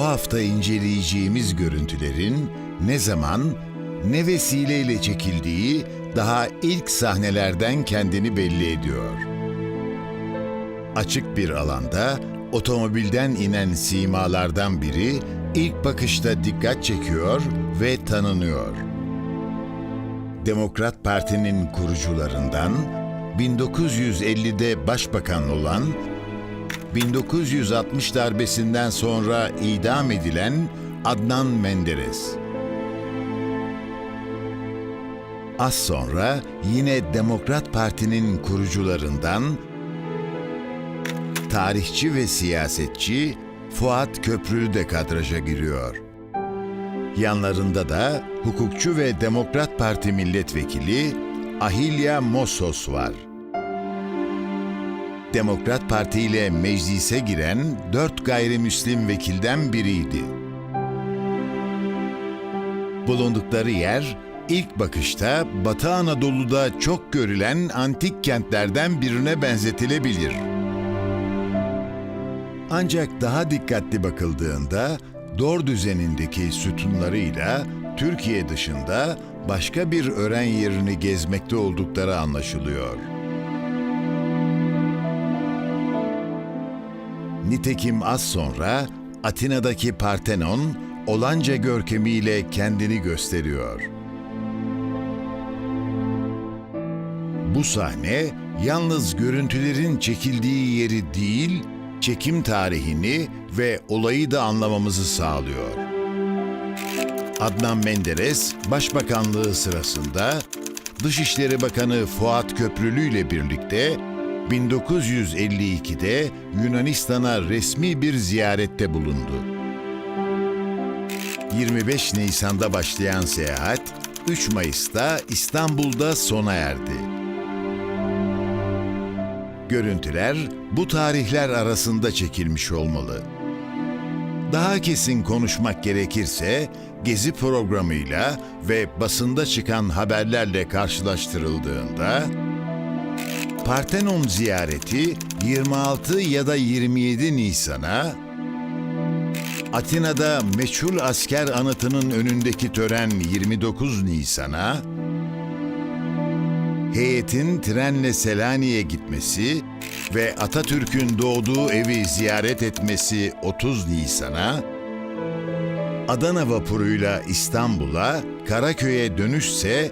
hafta inceleyeceğimiz görüntülerin ne zaman, ne vesileyle çekildiği daha ilk sahnelerden kendini belli ediyor. Açık bir alanda otomobilden inen simalardan biri ilk bakışta dikkat çekiyor ve tanınıyor. Demokrat Parti'nin kurucularından 1950'de başbakan olan 1960 darbesinden sonra idam edilen Adnan Menderes. Az sonra yine Demokrat Parti'nin kurucularından tarihçi ve siyasetçi Fuat Köprülü de kadraja giriyor. Yanlarında da hukukçu ve Demokrat Parti milletvekili Ahilya Mossos var. Demokrat Parti ile meclise giren dört gayrimüslim vekilden biriydi. Bulundukları yer ilk bakışta Batı Anadolu'da çok görülen antik kentlerden birine benzetilebilir. Ancak daha dikkatli bakıldığında dor düzenindeki sütunlarıyla Türkiye dışında başka bir öğren yerini gezmekte oldukları anlaşılıyor. Nitekim az sonra Atina'daki Partenon olanca görkemiyle kendini gösteriyor. Bu sahne yalnız görüntülerin çekildiği yeri değil, çekim tarihini ve olayı da anlamamızı sağlıyor. Adnan Menderes, Başbakanlığı sırasında Dışişleri Bakanı Fuat Köprülü ile birlikte 1952'de Yunanistan'a resmi bir ziyarette bulundu. 25 Nisan'da başlayan seyahat 3 Mayıs'ta İstanbul'da sona erdi. Görüntüler bu tarihler arasında çekilmiş olmalı. Daha kesin konuşmak gerekirse gezi programıyla ve basında çıkan haberlerle karşılaştırıldığında Partenon ziyareti 26 ya da 27 Nisan'a, Atina'da meçhul asker anıtının önündeki tören 29 Nisan'a, heyetin trenle Selanik'e gitmesi ve Atatürk'ün doğduğu evi ziyaret etmesi 30 Nisan'a, Adana vapuruyla İstanbul'a, Karaköy'e dönüşse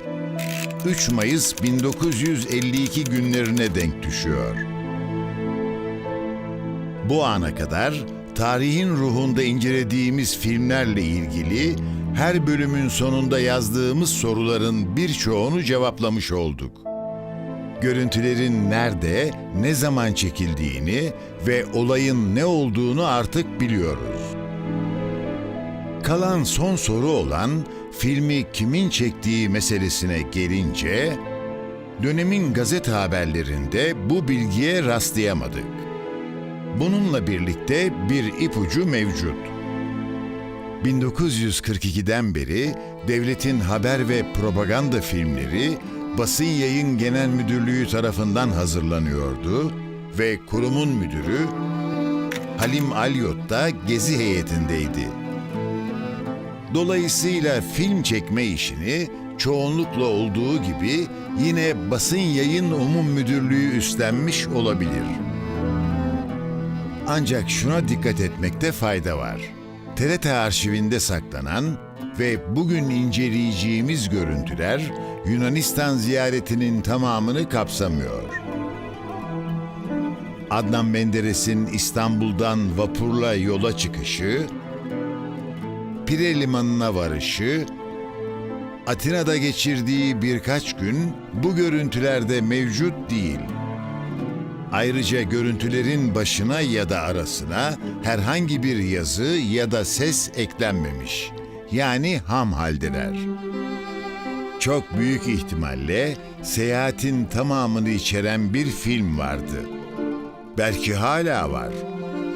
3 Mayıs 1952 günlerine denk düşüyor. Bu ana kadar tarihin ruhunda incelediğimiz filmlerle ilgili her bölümün sonunda yazdığımız soruların birçoğunu cevaplamış olduk. Görüntülerin nerede, ne zaman çekildiğini ve olayın ne olduğunu artık biliyoruz. Kalan son soru olan filmi kimin çektiği meselesine gelince, dönemin gazete haberlerinde bu bilgiye rastlayamadık. Bununla birlikte bir ipucu mevcut. 1942'den beri devletin haber ve propaganda filmleri Basın Yayın Genel Müdürlüğü tarafından hazırlanıyordu ve kurumun müdürü Halim Alyot da gezi heyetindeydi. Dolayısıyla film çekme işini çoğunlukla olduğu gibi yine Basın Yayın Umum Müdürlüğü üstlenmiş olabilir. Ancak şuna dikkat etmekte fayda var. TRT arşivinde saklanan ve bugün inceleyeceğimiz görüntüler Yunanistan ziyaretinin tamamını kapsamıyor. Adnan Menderes'in İstanbul'dan vapurla yola çıkışı, Pire Limanı'na varışı, Atina'da geçirdiği birkaç gün bu görüntülerde mevcut değil. Ayrıca görüntülerin başına ya da arasına herhangi bir yazı ya da ses eklenmemiş. Yani ham haldeler. Çok büyük ihtimalle seyahatin tamamını içeren bir film vardı. Belki hala var.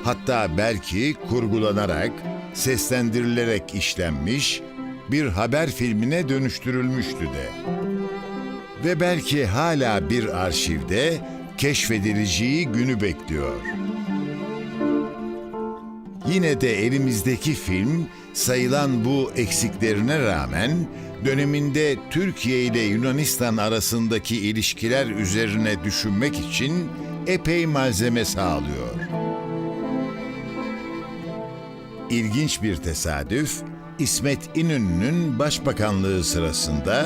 Hatta belki kurgulanarak, seslendirilerek işlenmiş, bir haber filmine dönüştürülmüştü de. Ve belki hala bir arşivde keşfedileceği günü bekliyor. Yine de elimizdeki film sayılan bu eksiklerine rağmen döneminde Türkiye ile Yunanistan arasındaki ilişkiler üzerine düşünmek için epey malzeme sağlıyor. İlginç bir tesadüf, İsmet İnönü'nün başbakanlığı sırasında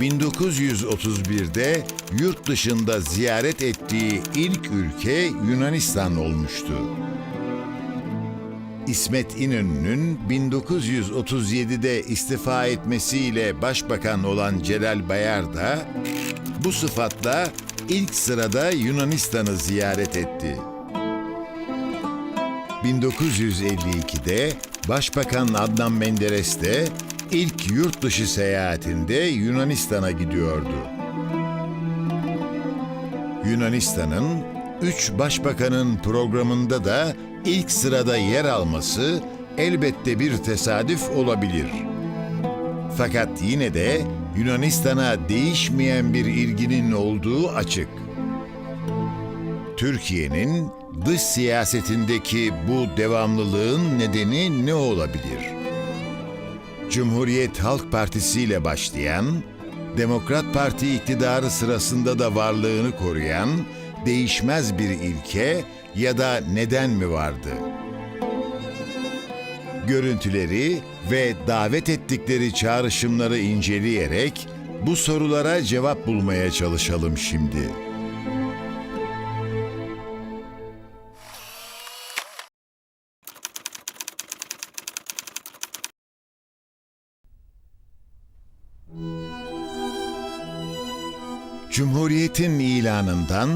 1931'de yurt dışında ziyaret ettiği ilk ülke Yunanistan olmuştu. İsmet İnönü'nün 1937'de istifa etmesiyle başbakan olan Celal Bayar da bu sıfatla ilk sırada Yunanistan'ı ziyaret etti. 1952'de Başbakan Adnan Menderes de ilk yurt dışı seyahatinde Yunanistan'a gidiyordu. Yunanistan'ın üç başbakanın programında da ilk sırada yer alması elbette bir tesadüf olabilir. Fakat yine de Yunanistan'a değişmeyen bir ilginin olduğu açık. Türkiye'nin dış siyasetindeki bu devamlılığın nedeni ne olabilir? Cumhuriyet Halk Partisi ile başlayan, Demokrat Parti iktidarı sırasında da varlığını koruyan değişmez bir ilke ya da neden mi vardı? Görüntüleri ve davet ettikleri çağrışımları inceleyerek bu sorulara cevap bulmaya çalışalım şimdi. Cumhuriyetin ilanından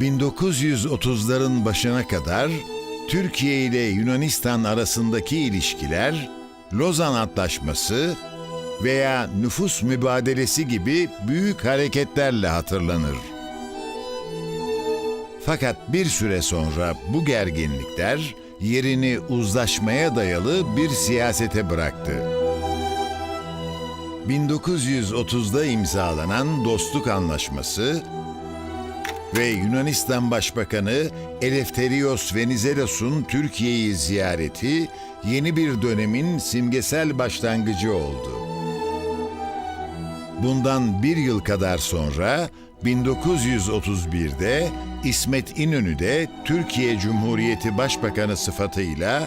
1930'ların başına kadar Türkiye ile Yunanistan arasındaki ilişkiler Lozan Antlaşması veya nüfus mübadelesi gibi büyük hareketlerle hatırlanır. Fakat bir süre sonra bu gerginlikler yerini uzlaşmaya dayalı bir siyasete bıraktı. 1930'da imzalanan Dostluk Anlaşması ve Yunanistan Başbakanı Eleftherios Venizelos'un Türkiye'yi ziyareti yeni bir dönemin simgesel başlangıcı oldu. Bundan bir yıl kadar sonra 1931'de İsmet İnönü de Türkiye Cumhuriyeti Başbakanı sıfatıyla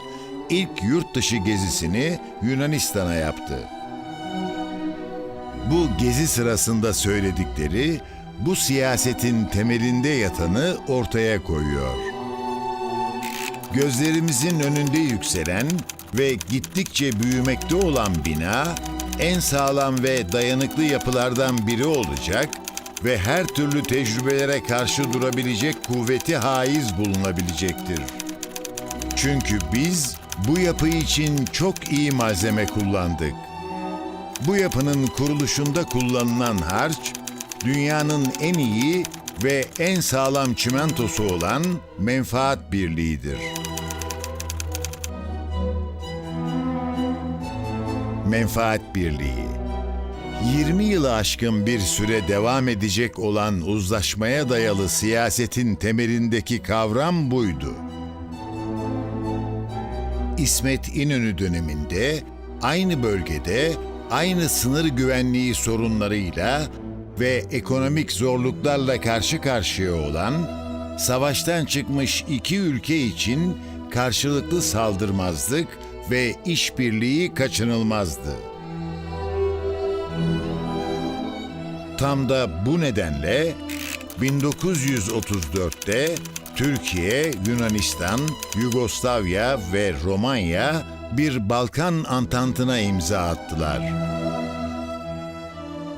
ilk yurt dışı gezisini Yunanistan'a yaptı. Bu gezi sırasında söyledikleri bu siyasetin temelinde yatanı ortaya koyuyor. Gözlerimizin önünde yükselen ve gittikçe büyümekte olan bina en sağlam ve dayanıklı yapılardan biri olacak ve her türlü tecrübelere karşı durabilecek kuvveti haiz bulunabilecektir. Çünkü biz bu yapı için çok iyi malzeme kullandık. Bu yapının kuruluşunda kullanılan harç, dünyanın en iyi ve en sağlam çimentosu olan menfaat birliğidir. Menfaat birliği 20 yılı aşkın bir süre devam edecek olan uzlaşmaya dayalı siyasetin temelindeki kavram buydu. İsmet İnönü döneminde aynı bölgede aynı sınır güvenliği sorunlarıyla ve ekonomik zorluklarla karşı karşıya olan savaştan çıkmış iki ülke için karşılıklı saldırmazlık ve işbirliği kaçınılmazdı. Tam da bu nedenle 1934'te Türkiye, Yunanistan, Yugoslavya ve Romanya bir Balkan Antantı'na imza attılar.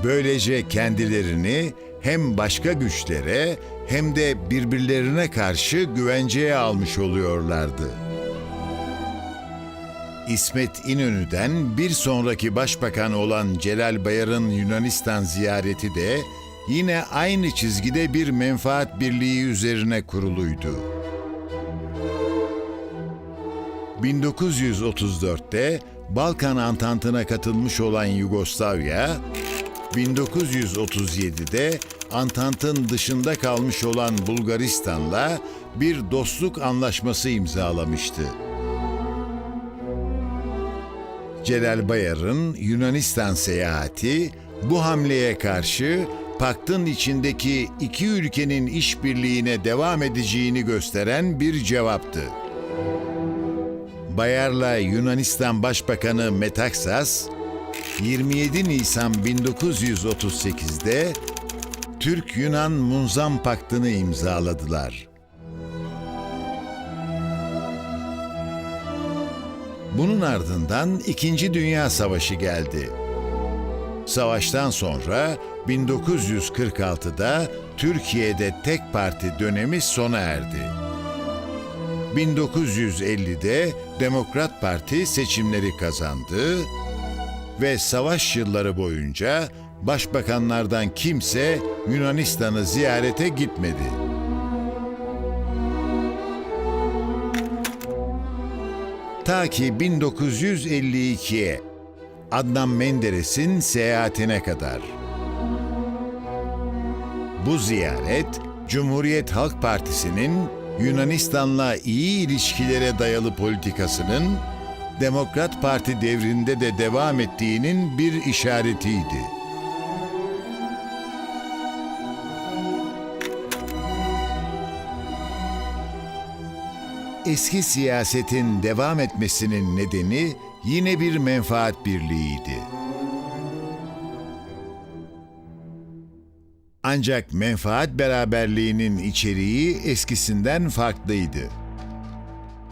Böylece kendilerini hem başka güçlere hem de birbirlerine karşı güvenceye almış oluyorlardı. İsmet İnönü'den bir sonraki başbakan olan Celal Bayar'ın Yunanistan ziyareti de yine aynı çizgide bir menfaat birliği üzerine kuruluydu. 1934'te Balkan Antantı'na katılmış olan Yugoslavya, 1937'de Antant'ın dışında kalmış olan Bulgaristan'la bir dostluk anlaşması imzalamıştı. Celal Bayar'ın Yunanistan seyahati bu hamleye karşı paktın içindeki iki ülkenin işbirliğine devam edeceğini gösteren bir cevaptı. Bayar'la Yunanistan Başbakanı Metaksas 27 Nisan 1938'de Türk-Yunan Munzam Paktı'nı imzaladılar. Bunun ardından İkinci Dünya Savaşı geldi. Savaştan sonra 1946'da Türkiye'de tek parti dönemi sona erdi. 1950'de Demokrat Parti seçimleri kazandı ve savaş yılları boyunca başbakanlardan kimse Yunanistan'ı ziyarete gitmedi. Ta ki 1952'ye Adnan Menderes'in seyahatine kadar. Bu ziyaret Cumhuriyet Halk Partisi'nin Yunanistan'la iyi ilişkilere dayalı politikasının Demokrat Parti devrinde de devam ettiğinin bir işaretiydi. Eski siyasetin devam etmesinin nedeni yine bir menfaat birliğiydi. Ancak menfaat beraberliğinin içeriği eskisinden farklıydı.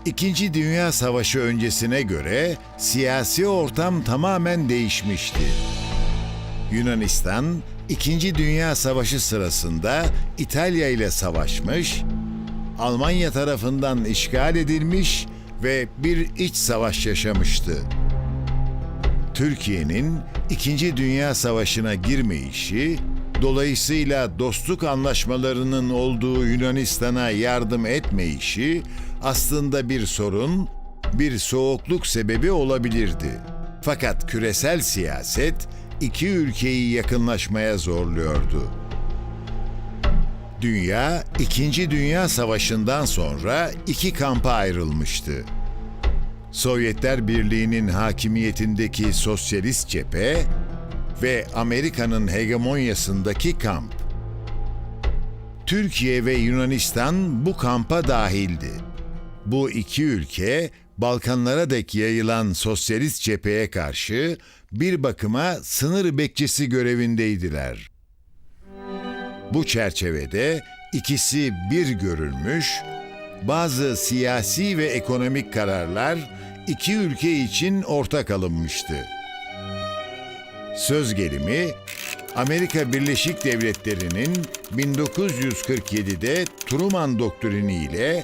İkinci Dünya Savaşı öncesine göre siyasi ortam tamamen değişmişti. Yunanistan, İkinci Dünya Savaşı sırasında İtalya ile savaşmış, Almanya tarafından işgal edilmiş ve bir iç savaş yaşamıştı. Türkiye'nin İkinci Dünya Savaşı'na girmeyişi, dolayısıyla dostluk anlaşmalarının olduğu Yunanistan'a yardım etmeyişi aslında bir sorun, bir soğukluk sebebi olabilirdi. Fakat küresel siyaset iki ülkeyi yakınlaşmaya zorluyordu. Dünya, İkinci Dünya Savaşı'ndan sonra iki kampa ayrılmıştı. Sovyetler Birliği'nin hakimiyetindeki sosyalist cephe ve Amerika'nın hegemonyasındaki kamp. Türkiye ve Yunanistan bu kampa dahildi. Bu iki ülke Balkanlara dek yayılan sosyalist cepheye karşı bir bakıma sınır bekçisi görevindeydiler. Bu çerçevede ikisi bir görülmüş, bazı siyasi ve ekonomik kararlar iki ülke için ortak alınmıştı. Söz gelimi Amerika Birleşik Devletleri'nin 1947'de Truman doktrini ile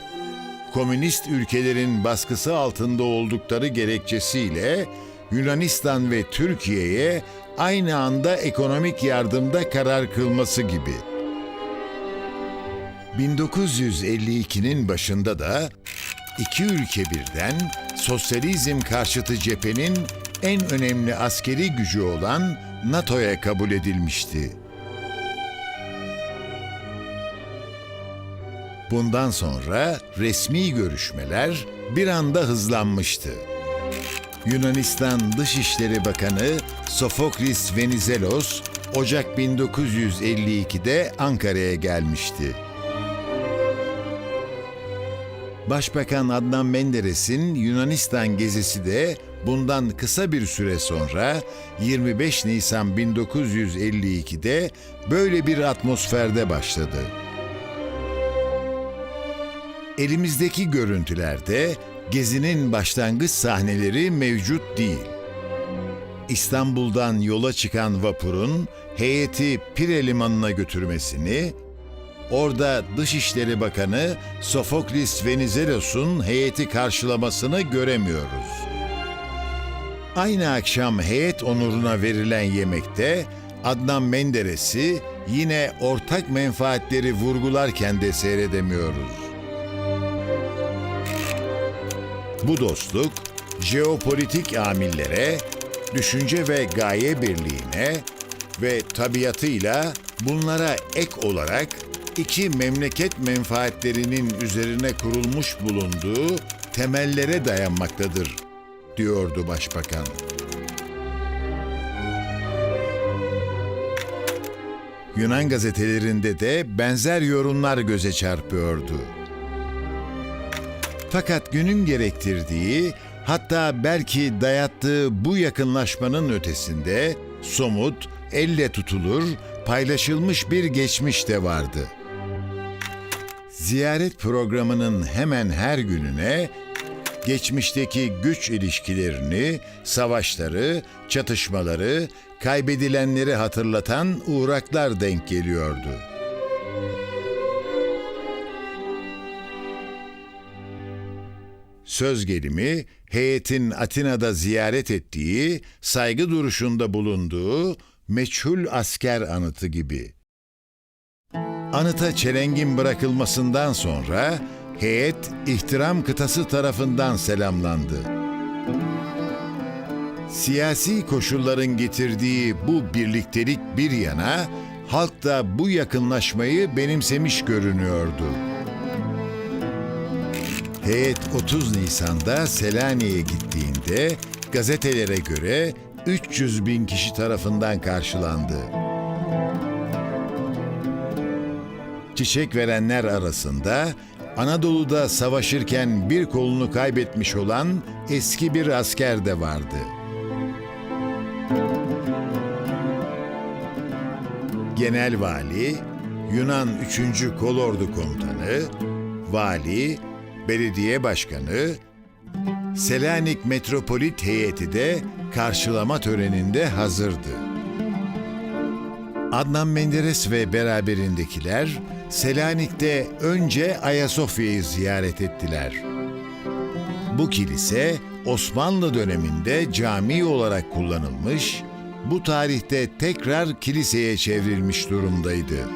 komünist ülkelerin baskısı altında oldukları gerekçesiyle Yunanistan ve Türkiye'ye aynı anda ekonomik yardımda karar kılması gibi. 1952'nin başında da iki ülke birden sosyalizm karşıtı cephenin en önemli askeri gücü olan NATO'ya kabul edilmişti. Bundan sonra resmi görüşmeler bir anda hızlanmıştı. Yunanistan Dışişleri Bakanı Sofoklis Venizelos Ocak 1952'de Ankara'ya gelmişti. Başbakan Adnan Menderes'in Yunanistan gezisi de bundan kısa bir süre sonra 25 Nisan 1952'de böyle bir atmosferde başladı. Elimizdeki görüntülerde gezinin başlangıç sahneleri mevcut değil. İstanbul'dan yola çıkan vapurun heyeti Pire Limanı'na götürmesini, orada Dışişleri Bakanı Sofoklis Venizelos'un heyeti karşılamasını göremiyoruz. Aynı akşam heyet onuruna verilen yemekte Adnan Menderes'i yine ortak menfaatleri vurgularken de seyredemiyoruz. Bu dostluk jeopolitik amillere, düşünce ve gaye birliğine ve tabiatıyla bunlara ek olarak iki memleket menfaatlerinin üzerine kurulmuş bulunduğu temellere dayanmaktadır, diyordu başbakan. Yunan gazetelerinde de benzer yorumlar göze çarpıyordu. Fakat günün gerektirdiği, hatta belki dayattığı bu yakınlaşmanın ötesinde somut, elle tutulur, paylaşılmış bir geçmiş de vardı. Ziyaret programının hemen her gününe geçmişteki güç ilişkilerini, savaşları, çatışmaları, kaybedilenleri hatırlatan uğraklar denk geliyordu. Söz gelimi heyetin Atina'da ziyaret ettiği, saygı duruşunda bulunduğu meçhul asker anıtı gibi. Anıta çelengin bırakılmasından sonra heyet ihtiram kıtası tarafından selamlandı. Siyasi koşulların getirdiği bu birliktelik bir yana, halk da bu yakınlaşmayı benimsemiş görünüyordu. Heyet 30 Nisan'da Selanik'e gittiğinde gazetelere göre 300 bin kişi tarafından karşılandı. Çiçek verenler arasında Anadolu'da savaşırken bir kolunu kaybetmiş olan eski bir asker de vardı. Genel Vali, Yunan 3. Kolordu Komutanı, Vali, Belediye Başkanı, Selanik Metropolit Heyeti de karşılama töreninde hazırdı. Adnan Menderes ve beraberindekiler Selanik'te önce Ayasofya'yı ziyaret ettiler. Bu kilise Osmanlı döneminde cami olarak kullanılmış, bu tarihte tekrar kiliseye çevrilmiş durumdaydı.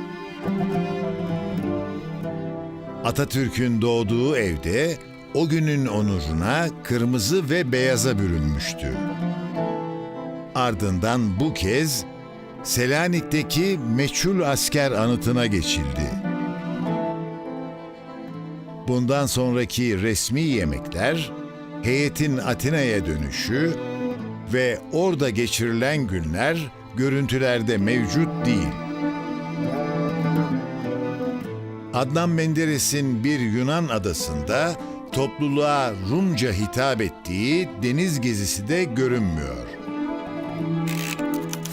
Atatürk'ün doğduğu evde o günün onuruna kırmızı ve beyaza bürünmüştü. Ardından bu kez Selanik'teki meçhul asker anıtına geçildi. Bundan sonraki resmi yemekler, heyetin Atina'ya dönüşü ve orada geçirilen günler görüntülerde mevcut değil. Adnan Menderes'in bir Yunan adasında topluluğa Rumca hitap ettiği deniz gezisi de görünmüyor.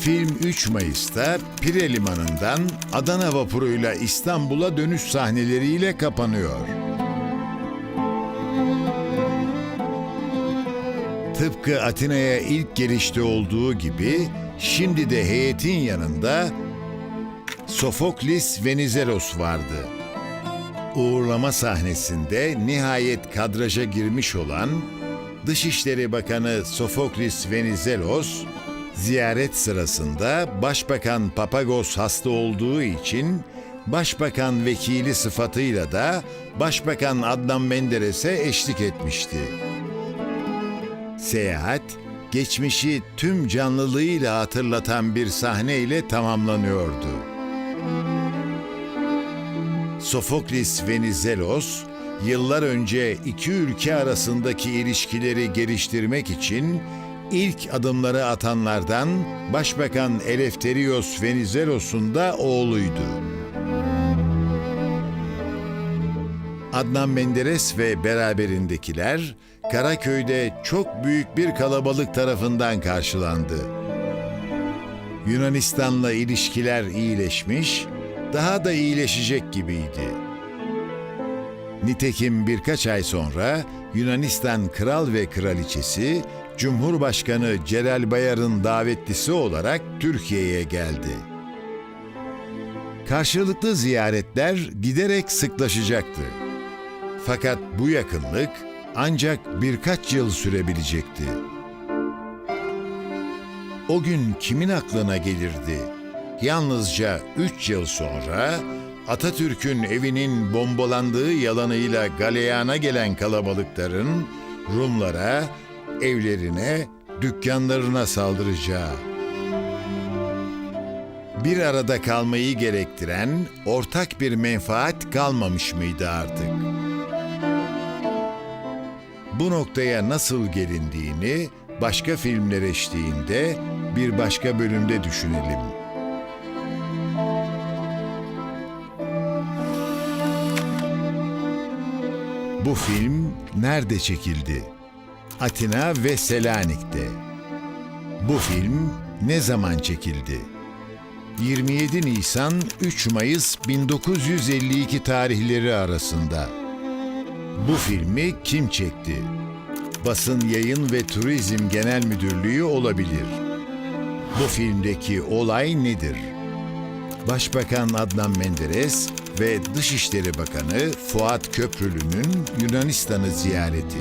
Film 3 Mayıs'ta Pire Limanı'ndan Adana vapuruyla İstanbul'a dönüş sahneleriyle kapanıyor. Tıpkı Atina'ya ilk gelişte olduğu gibi şimdi de heyetin yanında Sofoklis Venizelos vardı. Uğurlama sahnesinde nihayet kadraja girmiş olan Dışişleri Bakanı Sofoklis Venizelos, ziyaret sırasında Başbakan Papagos hasta olduğu için Başbakan vekili sıfatıyla da Başbakan Adnan Menderes'e eşlik etmişti. Seyahat, geçmişi tüm canlılığıyla hatırlatan bir sahneyle tamamlanıyordu. Sofoklis Venizelos, yıllar önce iki ülke arasındaki ilişkileri geliştirmek için ilk adımları atanlardan Başbakan Eleftherios Venizelos'un da oğluydu. Adnan Menderes ve beraberindekiler Karaköy'de çok büyük bir kalabalık tarafından karşılandı. Yunanistan'la ilişkiler iyileşmiş, daha da iyileşecek gibiydi. Nitekim birkaç ay sonra Yunanistan kral ve kraliçesi Cumhurbaşkanı Celal Bayar'ın davetlisi olarak Türkiye'ye geldi. Karşılıklı ziyaretler giderek sıklaşacaktı. Fakat bu yakınlık ancak birkaç yıl sürebilecekti. O gün kimin aklına gelirdi? Yalnızca üç yıl sonra Atatürk'ün evinin bombalandığı yalanıyla galeyana gelen kalabalıkların Rumlara, evlerine, dükkanlarına saldıracağı. Bir arada kalmayı gerektiren ortak bir menfaat kalmamış mıydı artık? Bu noktaya nasıl gelindiğini başka filmler eşliğinde bir başka bölümde düşünelim. Bu film nerede çekildi? Atina ve Selanik'te. Bu film ne zaman çekildi? 27 Nisan 3 Mayıs 1952 tarihleri arasında. Bu filmi kim çekti? Basın Yayın ve Turizm Genel Müdürlüğü olabilir. Bu filmdeki olay nedir? Başbakan Adnan Menderes ve Dışişleri Bakanı Fuat Köprülü'nün Yunanistan'ı ziyareti.